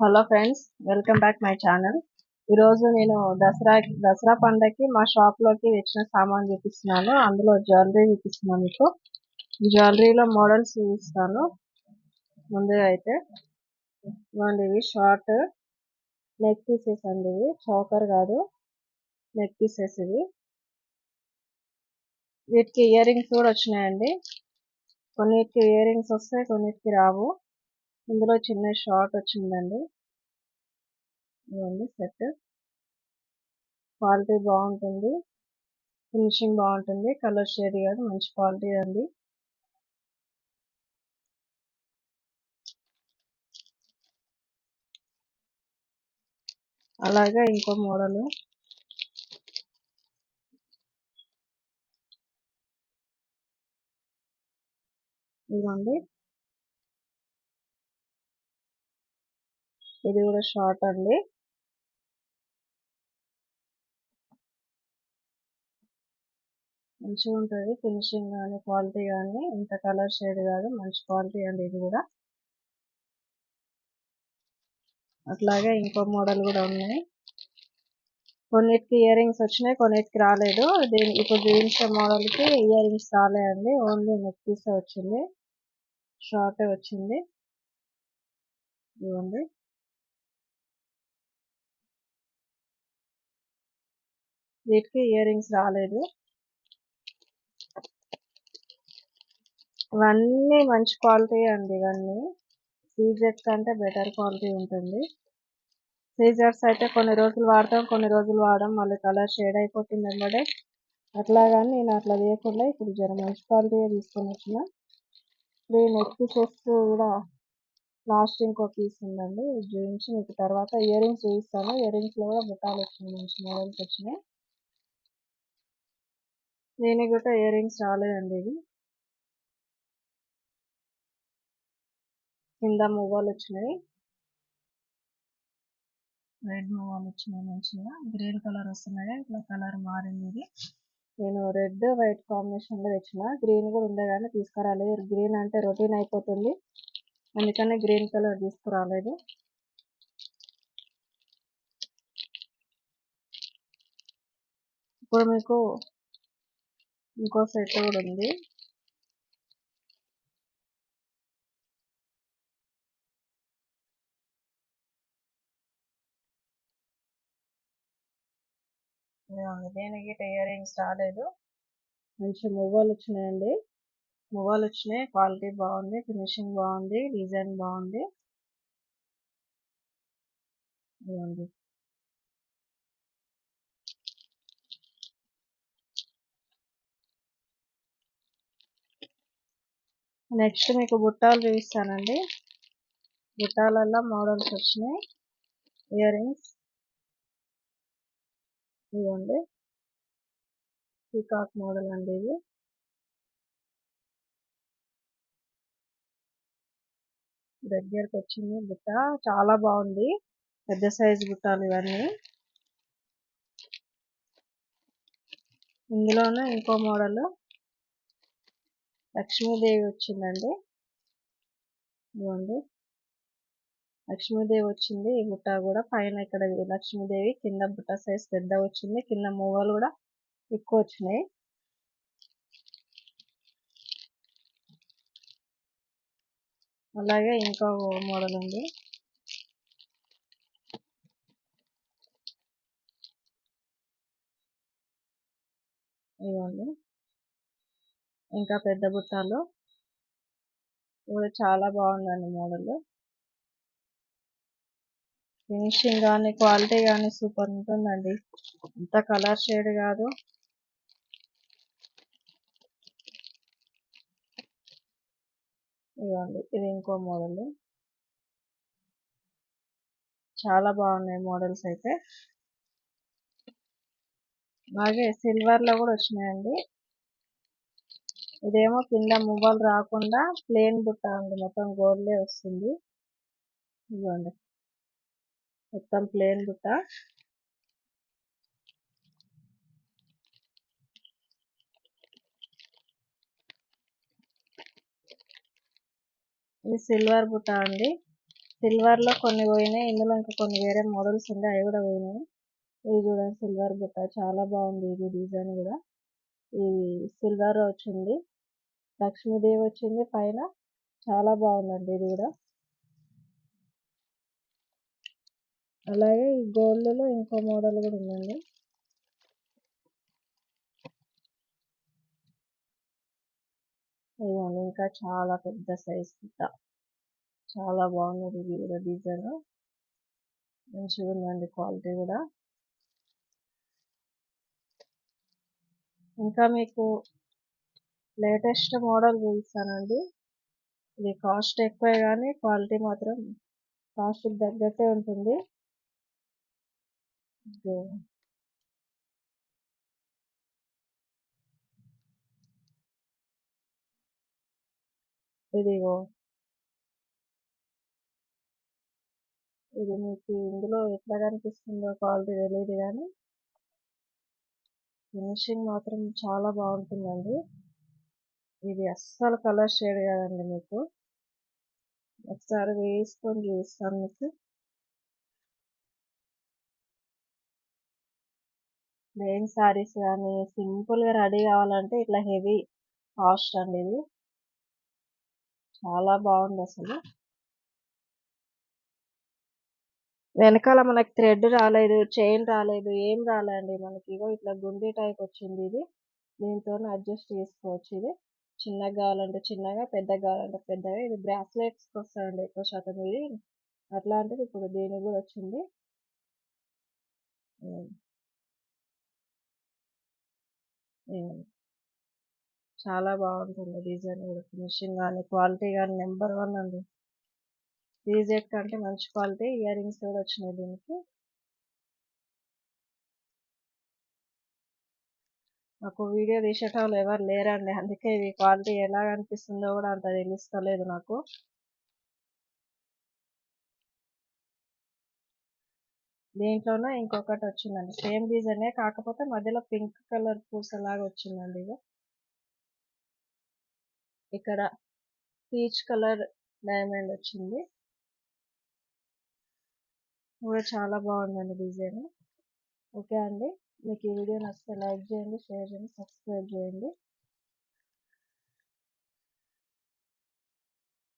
Hello friends welcome back my channel. ఈరోజు నేను దసరా దసరా పండగకి మా షాప్లోకి వచ్చిన సామాన్ చూపిస్తున్నాను. అందులో జ్యువెలరీ చూపిస్తున్నాను మీకు. జ్యువెలరీలో మోడల్స్ చూపిస్తాను. ముందుగా అయితే ఇవ్వండి ఇవి షార్ట్ నెక్ పీసెస్ అండి ఇవి. చౌకర్ కాదు నెక్ పీసెస్ ఇవి. వీటికి ఇయర్ రింగ్స్ కూడా వచ్చినాయండి. కొన్నిటికి ఇయర్ రింగ్స్ వస్తాయి కొన్నిటికి రావు. ఇందులో చిన్న షార్ట్ వచ్చిందండి. ఇవన్నీ సెట్. క్వాలిటీ బాగుంటుంది. ఫినిషింగ్ బాగుంటుంది. కలర్ షేడ్ కాదు మంచి క్వాలిటీ అండి. అలాగే ఇంకో మోడల్. ఇదండి ఇది కూడా షార్ట్ అండి. మంచిగా ఉంటుంది. ఫినిషింగ్ కానీ క్వాలిటీ కానీ ఇంత కలర్ షేడ్ కాదు మంచి క్వాలిటీ అండి ఇది కూడా. అట్లాగే ఇంకో మోడల్ కూడా ఉన్నాయి. కొన్నిటికి ఇయర్ రింగ్స్ వచ్చినాయి కొన్నిటికి రాలేదు. దీని ఇప్పుడు చూపించే మోడల్కి ఇయర్ రింగ్స్ రాలేదండి. ఓన్లీ నెక్ పీసే వచ్చింది. షార్టే వచ్చింది. ఇవ్వండి వీటికి ఇయర్ రింగ్స్ రాలేదు. ఇవన్నీ మంచి క్వాలిటీ అండి ఇవన్నీ. సీజర్స్ కంటే బెటర్ క్వాలిటీ ఉంటుంది. సీజర్స్ అయితే కొన్ని రోజులు వాడతాం కొన్ని రోజులు వాడడం మళ్ళీ కలర్ షేడ్ అయిపోతుంది వెంబడే అట్లా కానీ నేను అట్లా తీయకుండా ఇప్పుడు జర మంచి క్వాలిటీ తీసుకొని వచ్చిన. ఇప్పుడు నెక్ పీసెస్ కూడా లాస్ట్ ఇంకో పీస్ ఉందండి. ఇది చూపించి మీకు తర్వాత ఇయర్ రింగ్స్ చూపిస్తాను. ఇయర్ రింగ్స్లో కూడా బుట్టాలు వచ్చినాయి మంచి మోడల్స్ వచ్చినాయి. దీనికి కూడా ఇయర్ రింగ్స్ రాలేదండి ఇది కింద మూవాలు వచ్చినాయి. రెడ్ మూవాలు వచ్చినాయి మంచిగా. గ్రీన్ కలర్ వస్తున్నాయి. ఇట్లా కలర్ మారింది ఇది. నేను రెడ్ వైట్ కాంబినేషన్లో తెచ్చిన. గ్రీన్ కూడా ఉండే కానీ తీసుకురాలేదు. గ్రీన్ అంటే రొటీన్ అయిపోతుంది. అందుకని గ్రీన్ కలర్ తీసుకురాలేదు. ఇప్పుడు మీకు ఇంకో సెట్ కూడా ఉంది. దేనికి ఇయర్ రాలేదు. మంచి మువ్వాలు వచ్చినాయండి. మువ్వాలు వచ్చినాయి. క్వాలిటీ బాగుంది. ఫినిషింగ్ బాగుంది. డిజైన్ బాగుంది. నెక్స్ట్ మీకు బుట్టాలు చూపిస్తానండి. బుట్టాలల్లో మోడల్స్ వచ్చినాయి. ఇయర్ రింగ్స్ ఇవ్వండి పీకాక్ మోడల్ అండి ఇది. దగ్గరకు వచ్చింది బుట్ట. చాలా బాగుంది. పెద్ద సైజు బుట్టాలు ఇవన్నీ. ఇందులోనే ఇంకో మోడల్ లక్ష్మీదేవి వచ్చిందండి. ఇవ్వండి లక్ష్మీదేవి వచ్చింది. ఈ బుట్ట కూడా పైన ఇక్కడ లక్ష్మీదేవి కింద బుట్ట సైజ్ పెద్ద వచ్చింది. కింద మూవలు కూడా ఎక్కువ వచ్చినాయి. అలాగే ఇంకో మోడల్ ఉంది. ఇవ్వండి ఇంకా పెద్ద బుట్టాలు. కూడా చాలా బాగుందండి మోడల్. ఫినిషింగ్ కానీ క్వాలిటీ కానీ సూపర్ ఉంటుందండి. అంత కలర్ షేడ్ కాదు. ఇవ్వండి ఇది ఇంకో మోడల్. చాలా బాగున్నాయి మోడల్స్ అయితే. అలాగే సిల్వర్లో కూడా వచ్చినాయండి. ఇదేమో కింద మువ్వలు రాకుండా ప్లేన్ బుట్ట ఉంది మొత్తం గోల్డే వస్తుంది. ఇవ్వండి మొత్తం ప్లేన్ బుట్ట. ఇది సిల్వర్ బుట్ట అండి. సిల్వర్లో కొన్ని పోయినాయి. ఇందులో ఇంకా కొన్ని వేరే మోడల్స్ ఉన్నాయి అవి కూడా పోయినాయి. ఇది చూడండి సిల్వర్ బుట్ట. చాలా బాగుంది ఇది డిజైన్ కూడా. ఇది సిల్వర్ వచ్చింది. లక్ష్మీదేవి వచ్చింది పైన. చాలా బాగుందండి ఇది కూడా. అలాగే ఈ గోల్డ్లో ఇంకో మోడల్ కూడా ఉందండి. ఇదిగోండి ఇంకా చాలా పెద్ద సైజ్ బుట్ట చాలా బాగున్నది ఇది కూడా డిజైన్ మంచిగా ఉందండి క్వాలిటీ కూడా. ఇంకా మీకు లేటెస్ట్ మోడల్ చూపిస్తానండి. ఇది కాస్ట్ ఎక్కువే కానీ క్వాలిటీ మాత్రం కాస్ట్ తగ్గట్టే ఉంటుంది. ఇదిగో. ఇది మీకు ఇందులో ఎట్లా కనిపిస్తుందో క్వాలిటీ తెలియదు కానీ ఫినిషింగ్ మాత్రం చాలా బాగుంటుందండి. ఇది అస్సలు కలర్ షేడ్ కాదండి మీకు. ఒకసారి వేసుకొని చూస్తాను మీకు. ప్లెయిన్ సారీస్ కానీ సింపుల్గా రెడీ కావాలంటే ఇట్లా హెవీ కాస్ట్ అండి ఇది. చాలా బాగుంది అసలు. వెనకాల మనకి థ్రెడ్ రాలేదు చైన్ రాలేదు ఏం రాలేండి మనకి? ఇగో ఇట్లా గుండీ టైప్ వచ్చింది ఇది. దీంతో అడ్జస్ట్ చేసుకోవచ్చు ఇది. చిన్నగా కావాలంటే చిన్నగా పెద్దగా కావాలంటే పెద్దగా. ఇది బ్రాస్లెట్స్కి వస్తాయండి ఎక్కువ శాతం ఇది. అట్లాంటిది ఇప్పుడు దీనికి కూడా వచ్చింది. చాలా బాగుంటుంది డిజైన్ కూడా. ఫినిషింగ్ కానీ క్వాలిటీ కానీ నెంబర్ వన్ అండి. రీజెట్ కంటే మంచి క్వాలిటీ ఇయర్ రింగ్స్ కూడా వచ్చినాయి దీనికి. నాకు వీడియో తీసేటోళ్ళు ఎవరు లేరండి అందుకే ఇది క్వాలిటీ ఎలా అనిపిస్తుందో కూడా అంత తెలుస్తలేదు నాకు. దీంట్లోనే ఇంకొకటి వచ్చిందండి సేమ్ డిజైనే కాకపోతే మధ్యలో పింక్ కలర్ పూసలాగా వచ్చిందండి ఇది. ఇక్కడ పీచ్ కలర్ డైమండ్ వచ్చింది. కూడా చాలా బాగుందండి డిజైన్. ఓకే అండి. మీకు ఈ వీడియో నచ్చితే లైక్ చేయండి షేర్ చేయండి సబ్స్క్రైబ్ చేయండి.